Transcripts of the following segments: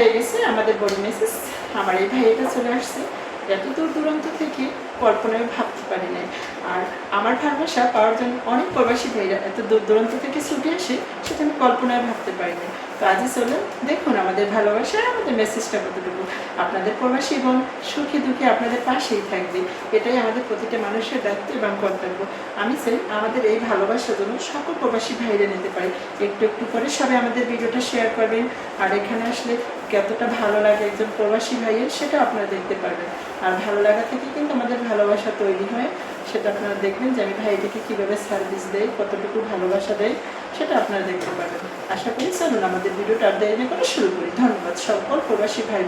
হয়ে গেছে আমাদের বড় মেসেজ আমার এই ভাইটা চলে আসছে। এত দূর দূরান্ত থেকে কল্পনায় ভাবতে পারি নাই আর আমার ভালোবাসা পাওয়ার জন্য অনেক প্রবাসী ভাইরা এত দূর দূরান্ত থেকে ছুটে আসে, সেটা আমি কল্পনায় ভাবতে পারি না তো আজই চলে দেখুন আমাদের ভালোবাসা, আমাদের মেসেজটা কতটুকু। আপনাদের প্রবাসী এবং সুখে দুঃখে আপনাদের পাশেই থাকবে। এটাই আমাদের প্রতিটা মানুষের দায়িত্ব এবং কর্তব্য। আমি চাই আমাদের এই ভালোবাসার জন্য সকল প্রবাসী ভাইরা নিতে পারি। একটু একটু করে সবাই আমাদের ভিডিওটা শেয়ার করবেন। আর এখানে আসলে কতটা ভালো লাগে একজন প্রবাসী ভাইয়ের সেটা আপনারা দেখতে পারবেন। আর ভালো লাগা থেকে কিন্তু আমাদের ভালোবাসা তৈরি হয়, সেটা আপনারা দেখবেন যে আমি ভাইটিকে কীভাবে সার্ভিস দেয় কতটুকু ভালোবাসা দেয় সেটা আপনারা দেখতে পারবেন। আশা করি চলুন, আমাদের ভিডিওটা আর দেরি করে শুরু করি। ধন্যবাদ সকল প্রবাসী ভাই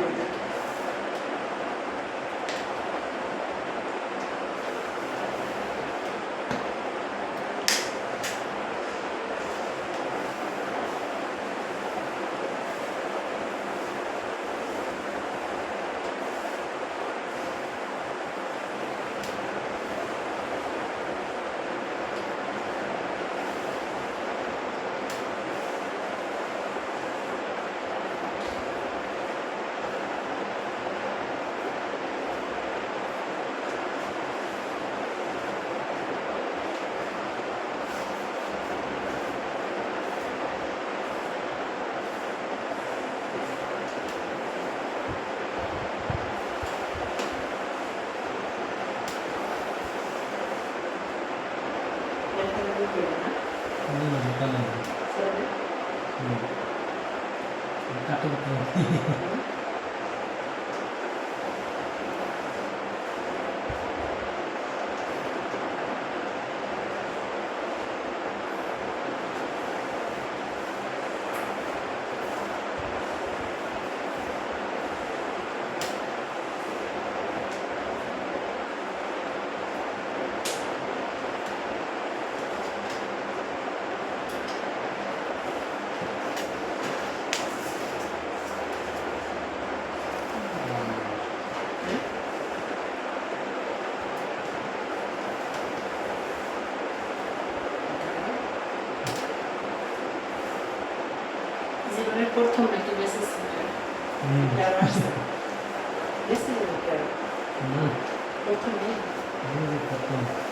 うん。comportamento necessário hum. para ação. Nesse lugar, hum. eu também. Hum, então.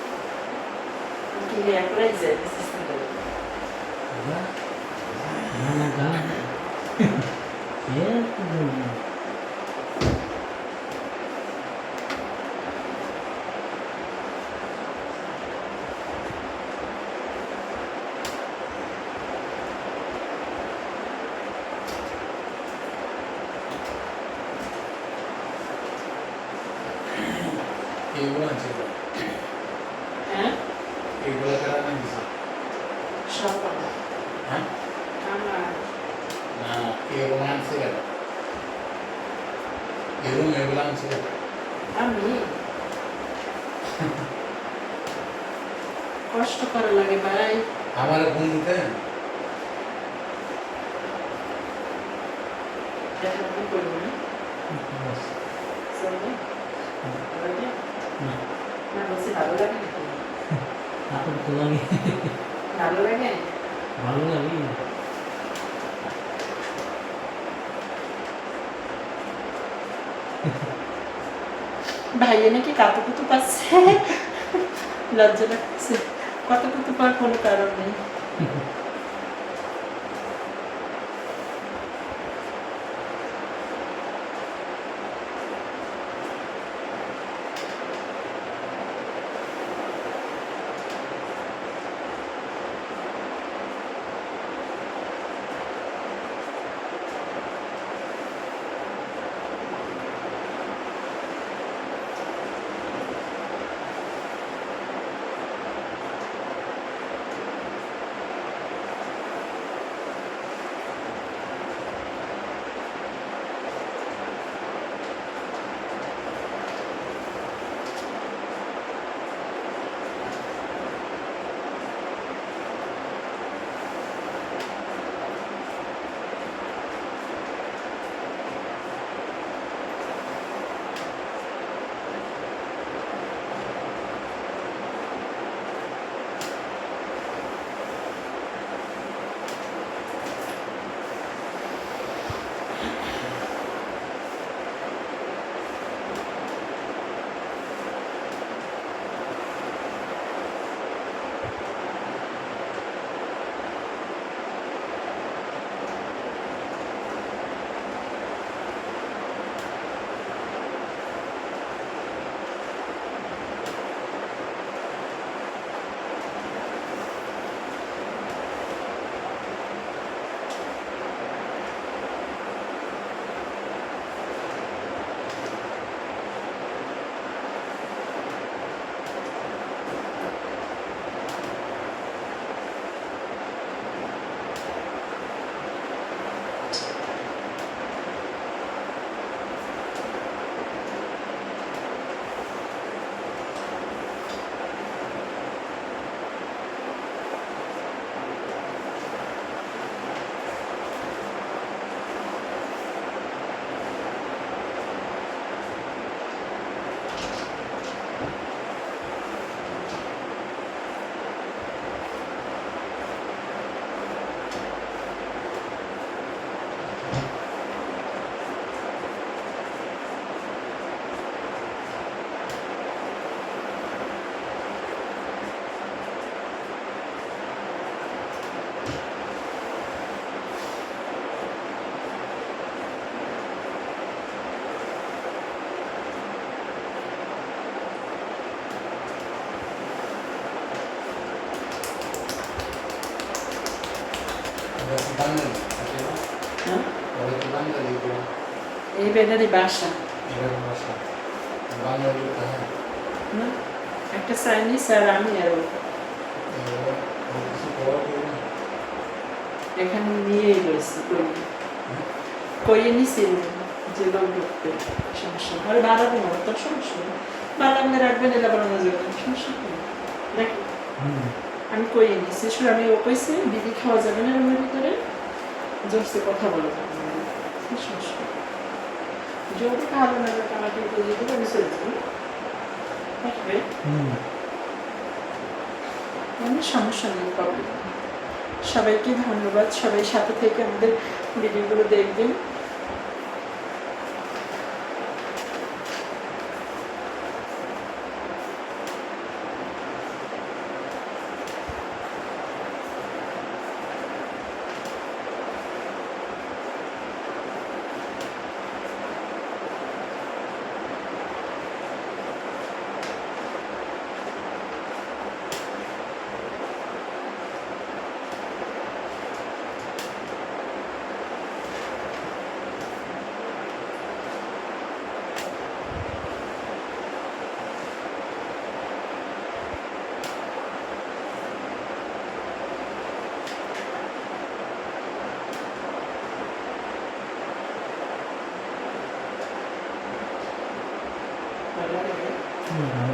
Porque é para dizer esse estudante. Ah, não, não. É, tudo bem. আমি কষ্ট করা লাগে ভাই আমার বন্ধুতে দেখা করব না চলবে ভালো লাগে? ভালো লাগে ভালো লাগে ভাইয়ে নাকি কাতুকুতু পাচ্ছে লজ্জা লাগছে। কত কুতু পাওয়ার কোনো কারণ নেই। ভাষা বাঙালি কোথায় না একটা চাইনিজ আর আমি আর ও। এগুলো ওর কিছু খবর কেউ নেই এখানে নিয়েই রয়েছে কইয়ে কইয়ে নিছি যে লোক ঢুকবে সমস্যা নেই। আরে বাড়াবো না তোর সমস্যা নেই বাড়াবো রাখবেন এটা বাড়ানো যাবে না, সমস্যা নেই দেখ আমি কইয়ে নিছি শুধু আমি ও কইছে দিদি খাওয়া যাবে না রুমের ভিতরে। জোরসে কথা বলা যাবে না সমস্যা? না আমাকে দিয়ে দেবে আমি চলে যাব। থাকবে? কোনো সমস্যা নেই প্রবলেম সবাইকে ধন্যবাদ। সবাই সাথে থেকে আমাদের ভিডিওগুলো দেখবেন। ভালো